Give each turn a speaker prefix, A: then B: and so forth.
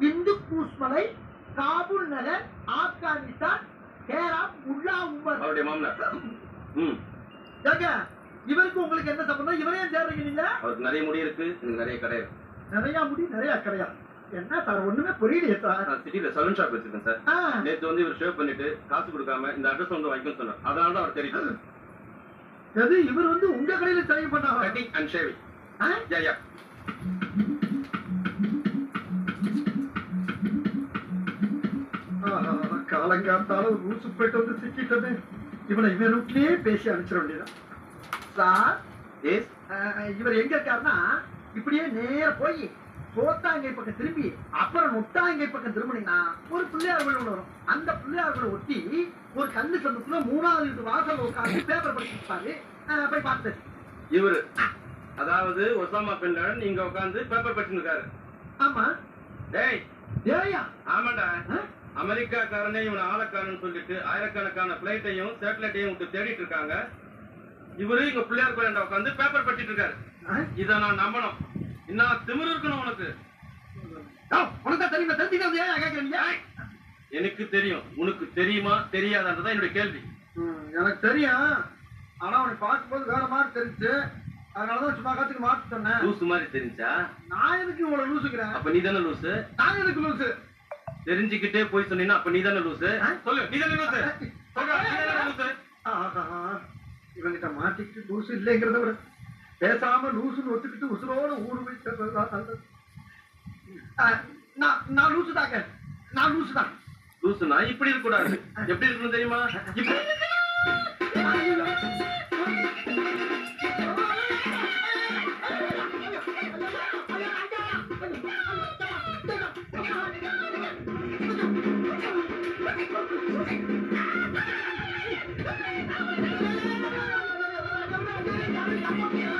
A: இந்து கூஸ்மலை காபூல் நகர் ஆப்கானிஸ்தான் கேரா முல்லா உமர்
B: அவருடைய மாமனார்.
A: இவருக்கு உங்களுக்கு என்ன சம்பந்தம்? இவரே சேர்றீங்க நீங்க?
B: அவருக்கு நிறைய முடி இருக்கு எனக்கு நிறைய கடை
A: நிறைய முடி நிறைய கிடையாது என்ன சார் ஒண்ணுமே புரியலையே சார்.
B: நான் சிட்டில சலூன் ஷாப் வச்சிருக்கேன் சார்.
A: ஆ,
B: நேத்து வந்து இவர் ஷேவ் பண்ணிட்டு காசு கொடுக்காம இந்த அட்ரஸ் வந்து வாங்கிக்கணும்னு சொன்னார். அதனால தான் அவர் தெரியுது
A: எது இவர் வந்து உங்க கடையில சரி பண்ணாங்க
B: cutting and shaving yeah yeah
A: காலங்காத்தால ஒரு ரூசு போயிட்டு வந்து சிக்கிட்டமே இவனை இவன் ரூட்லயே பேசி அனுப்பிச்சிட வேண்டியதான் சார் இவர் எங்க இருக்காருன்னா இப்படியே நேர போய் சோத்தாங்கை பக்கம் திரும்பி அப்புறம் நொட்டாங்கை பக்கம் திரும்பினீங்கன்னா ஒரு பிள்ளையார் ஒண்ணு வரும். அந்த பிள்ளையார் கோயிலை ஒட்டி ஒரு கண்ணு சந்தத்துல மூணாவது வீட்டு வாசல் உட்காந்து பேப்பர் படிச்சிருப்பாரு போய் பார்த்து
B: இவரு அதாவது ஒசாமா பின் லாடன் இங்க உட்கார்ந்து பேப்பர் படிச்சுன்னு இருக்காரு.
A: ஆமா.
B: டேய்.
A: ஏயா
B: ஆமாண்டா. அமெரிக்காக்காரனே இவன் ஆளக்காரன்னு சொல்லிட்டு ஆயிரக்கணக்கான பிளைட்டையும் சேட்டலைட்டையும் விட்டு தேடிட்டு இருக்காங்க. இவரு இங்க பிள்ளையார் கோயிலாண்ட உட்காந்து பேப்பர் படிச்சிட்டு இருக்காரு. இத நான் நம்பணும். இன்னும் திமிரு இருக்கணும் உனக்கு. எனக்கு தெரியும். உனக்கு தெரியுமா தெரியாதான்றதான் என்னுடைய கேள்வி.
A: எனக்கு தெரியும். ஆனா உனக்கு பார்க்கும்போது வேற மாதிரி தெரிஞ்சு அதனாலதான் சும்மா காத்துக்கு மாத்து சொன்னேன்
B: லூசு மாதிரி தெரிஞ்சா?
A: நான் எதுக்கு உங்களை லூசுக்கிறேன்?
B: அப்ப நீ தானே லூசு?
A: நான் எதுக்கு லூசு?
B: தெரிஞ்சுக்கிட்டே போய் சொன்னீங்கன்னா அப்ப நீ தானே லூசு? சொல்லு. நீ தானே லூசு?
A: இவங்கிட்ட மாட்டிக்கிட்டு லூசு இல்லைங்கிறத விட பேசாம லூசுன்னு ஒத்துக்கிட்டு உசுரோட ஊடு போய் நான் நான் லூசு தாங்க நான் லூசு தான்
B: லூசுனா இப்படி இருக்க கூடாது எப்படி இருக்கணும் தெரியுமா? இப்படி I'm